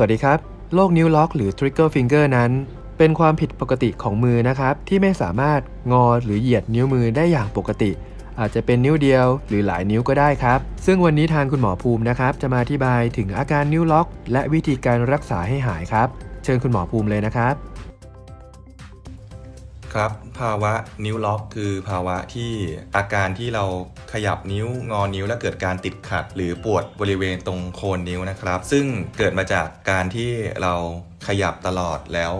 สวัสดีครับ โรคนิ้วล็อกหรือ trigger finger นั้น เป็นความผิดปกติของมือนะครับ ที่ไม่สามารถงอหรือเหยียดนิ้วมือได้อย่างปกติ อาจจะเป็นนิ้วเดียวหรือหลายนิ้วก็ได้ครับ ซึ่งวันนี้ทางคุณหมอภูมินะครับ จะมาอธิบายถึงอาการนิ้วล็อก และวิธีการรักษาให้หายครับ เชิญคุณหมอภูมิเลยนะครับ ครับภาวะนิ้วล็อกคือภาวะที่อาการที่เราขยับนิ้วงอนิ้วแล้วเกิดการติดขัด หรือปวดบริเวณตรงโคนนิ้วนะครับ ซึ่งเกิดมาจากการที่เราขยับตลอดแล้ว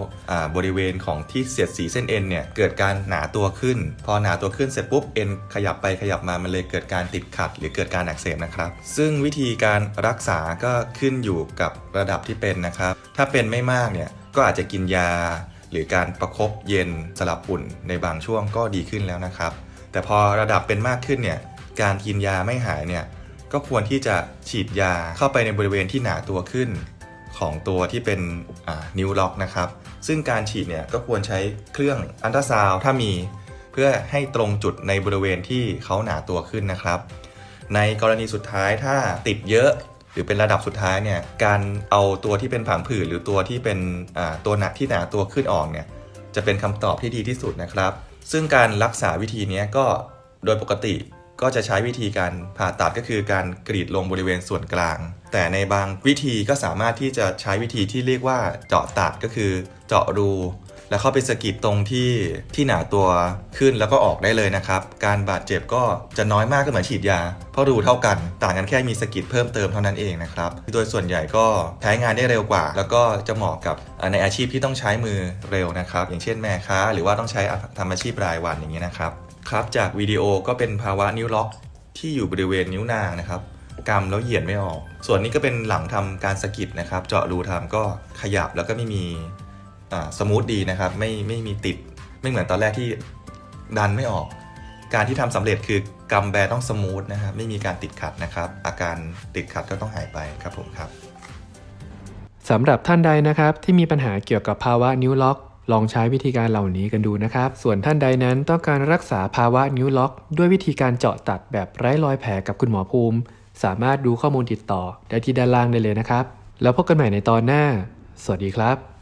บริเวณของที่เสียดสีเส้นเอ็นเนี่ยเกิดการหนาตัวขึ้น พอหนาตัวขึ้นเสร็จปุ๊บเอ็นขยับไปขยับมามันเลยเกิดการติดขัด หรือเกิดการอักเสบนะครับ ซึ่งวิธีการรักษาก็ขึ้นอยู่กับระดับที่เป็นนะครับ ถ้าเป็นไม่มากเนี่ยก็อาจจะกินยา หรือการประคบเย็นสลับอุ่นในบางช่วงก็ดีขึ้นแล้วนะครับ แต่พอระดับเป็นมากขึ้นเนี่ยการกินยาไม่หายเนี่ยก็ควรที่จะฉีดยาเข้าไปในบริเวณที่หนาตัวขึ้น ของตัวที่เป็นนิ้วล็อกนะครับ ซึ่งการฉีดเนี่ยก็ควรใช้เครื่องอันตราซาวถ้ามี เพื่อให้ตรงจุดในบริเวณที่เขาหนาตัวขึ้นนะครับ ในกรณีสุดท้ายถ้าติดเยอะ หรือเป็นระดับสุดท้ายเนี่ยการเอาตัวที่เป็นผังผืดหรือตัวที่เป็นตัวหนักที่หนาตัวขึ้นออกเนี่ยจะเป็นคำตอบที่ดีที่สุดนะครับ ซึ่งการรักษาวิธีนี้ก็โดยปกติก็จะใช้วิธีการผ่าตัดก็คือการกรีดลงบริเวณส่วนกลาง แต่ในบางวิธีก็สามารถที่จะใช้วิธีที่เรียกว่าเจาะตัดก็คือเจาะรู แล้วเข้าไปสกิดตรงที่ที่หนาตัวขึ้นแล้วก็ออกได้เลยนะครับ การบาดเจ็บก็จะน้อยมากก็เหมือนฉีดยา เพราะรูเท่ากัน ต่างกันแค่มีสกิดเพิ่มเติมเท่านั้นเองนะครับโดยส่วนใหญ่ก็ใช้งานได้เร็วกว่า แล้วก็จะเหมาะกับในอาชีพที่ต้องใช้มือเร็วนะครับ อย่างเช่นแม่ค้า หรือว่าต้องใช้ทำอาชีพรายวันอย่างนี้ยนะครับครับจากวิดีโอก็เป็นภาวะนิ้วล็อกที่อยู่บริเวณนิ้วนางนะครับกำแล้วเหยียดไม่ออก ส่วนนี้ก็เป็นหลังทำการสกิดนะครับ เจาะรูทำก็ขยับแล้วก็ไม่มี สมูทดีนะครับไม่ไม่มีติดไม่เหมือนตอนแรกที่ดันไม่ออก การที่ทำสำเร็จคือกำแบต้องสมูทนะครับไม่มีการติดขัดนะครับ อาการติดขัดก็ต้องหายไปครับผมครับสำหรับท่านใดนะครับที่มีปัญหาเกี่ยวกับภาวะนิ้วล็อก ลองใช้วิธีการเหล่านี้กันดูนะครับ ส่วนท่านใดนั้นต้องการรักษาภาวะนิ้วล็อก ด้วยวิธีการเจาะตัดแบบไร้รอยแผลกับคุณหมอภูมิ สามารถดูข้อมูลติดต่อได้ที่ด้านล่างได้เลยนะครับ แล้วพบกันใหม่ในตอนหน้า สวัสดีครับ